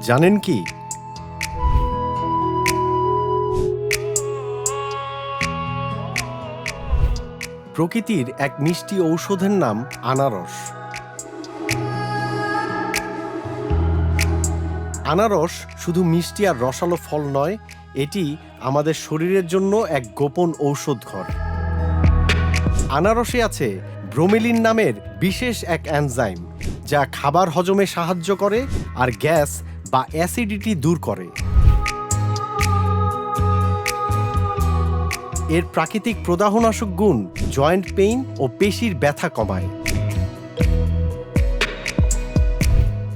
জানেন কি? প্রকৃতির এক মিষ্টি ঔষধের নাম আনারস। আনারস শুধু মিষ্টি আর রসালো ফল নয়, এটি আমাদের শরীরের জন্য এক গোপন ঔষধ ঘর আনারসে আছে ব্রোমেলিন নামের বিশেষ এক অ্যানজাইম যা খাবার হজমে সাহায্য করে আর গ্যাস বা অ্যাসিডিটি দূর করে। এর প্রাকৃতিক প্রদাহনাশক গুণ জয়েন্ট পেইন ও পেশির ব্যথা কমায়।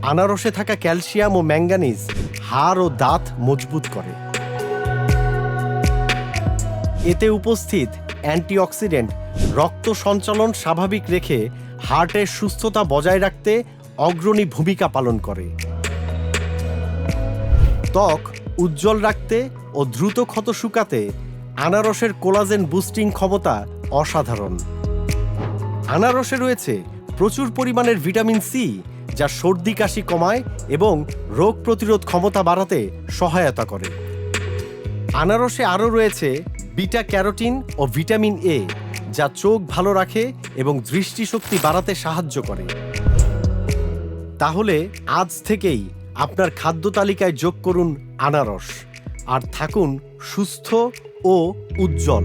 আনারসে থাকা ক্যালসিয়াম ও ম্যাঙ্গানিজ হাড় ও দাঁত মজবুত করে। এতে উপস্থিত অ্যান্টিঅক্সিডেন্ট রক্ত সঞ্চালন স্বাভাবিক রেখে হার্টের সুস্থতা বজায় রাখতে অগ্রণী ভূমিকা পালন করে। ত্বক উজ্জ্বল রাখতে ও দ্রুত ক্ষত শুকাতে আনারসের কোলাজেন বুস্টিং ক্ষমতা অসাধারণ। আনারসে রয়েছে প্রচুর পরিমাণের ভিটামিন সি, যা সর্দি, কাশি কমায় এবং রোগ প্রতিরোধ ক্ষমতা বাড়াতে সহায়তা করে। আনারসে আরও রয়েছে বিটা ক্যারোটিন ও ভিটামিন এ, যা চোখ ভালো রাখে এবং দৃষ্টিশক্তি বাড়াতে সাহায্য করে। তাহলে আজ থেকেই আপনার খাদ্য তালিকায় যোগ করুন আনারস। আর থাকুন সুস্থ ও উজ্জ্বল।